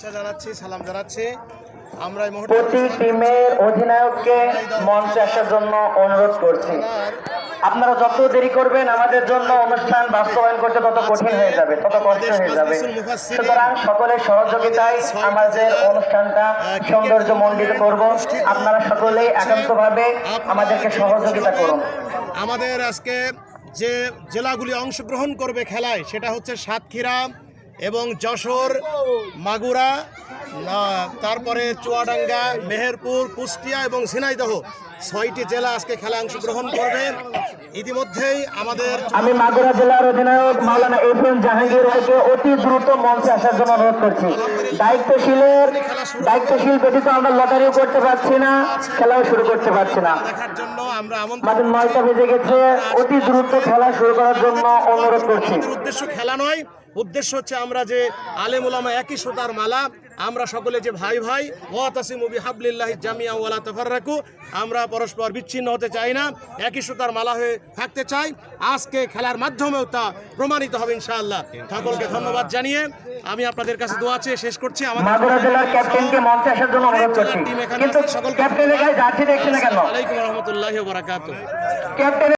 শুভেচ্ছা জানাচ্ছি সালাম জানাচ্ছি। আমরা এই মুহূর্তে প্রতি টিমের অধিনায়ককে মঞ্চে আসার জন্য অনুরোধ করছি। আপনারা যত দেরি করবেন আমাদের জন্য অনুষ্ঠান বাস্তবায়ন করতে তত কঠিন হয়ে যাবে তত কষ্ট হয়ে যাবে। সুতরাং সকলের সহযোগিতায় আমাদের অনুষ্ঠানটা সৌন্দর্য মণ্ডিত করব। আপনারা সকলেই একান্তভাবে আমাদেরকে সহযোগিতা করুন। আমাদের আজকে যে জেলাগুলি অংশগ্রহণ করবে খেলায় সেটা হচ্ছে সাতক্ষীরা এবং যশোর মাগুরা তারপরে চুয়াডাঙ্গা মেহেরপুর কুষ্টিয়া এবং ঝিনাইদহ ছয়টি জেলা আজকে খেলায় অংশগ্রহণ করবে। ইতিমধ্যেই আমাদের আমি মাগুরা জেলার অধিনায়ক মাওলানা এফ এম জাহাঙ্গীর রায়কে অতি দ্রুত মঞ্চে আসার জন্য অনুরোধ করছি। দায়িত্বশীলের দায়িত্বশীল ব্যতীত আমরা লটারিও করতে পারছি না খেলাও শুরু করতে পারছি না। দেখার জন্য আমরা আমন্ত্রণ আমাদের নয়টা বেজে গেছে অতি দ্রুত খেলা শুরু করার জন্য অনুরোধ করছি। উদ্দেশ্য খেলা নয় উদ্দেশ্য হচ্ছে আমরা যে আলেম ওলামা একই সোতার মালা আমরা সকলে যে ভাই ভাই ওয়াতাসিমু বিহাবলিল্লাহি জামিয়া ওয়ালা তাফাররাকু আমরা পরস্পর বিচ্ছিন্ন হতে চাই না একই সুতার মালা হয়ে থাকতে চাই। আজকে খেলার মাধ্যমেও তা প্রমাণিত হবে ইনশাআল্লাহ। সকলকে ধন্যবাদ জানিয়ে আমি আপনাদের কাছে দোয়া চেয়ে শেষ করছি। আমাদের মাগুরা জেলার ক্যাপ্টেনকে মঞ্চে আসার জন্য অনুরোধ করছি। কিন্তু ক্যাপ্টেনের গায়ে জার্সি দেখছি না কেন? আলাইকুম রহমতুল্লাহ বারাকাতুহ। ক্যাপ্টেন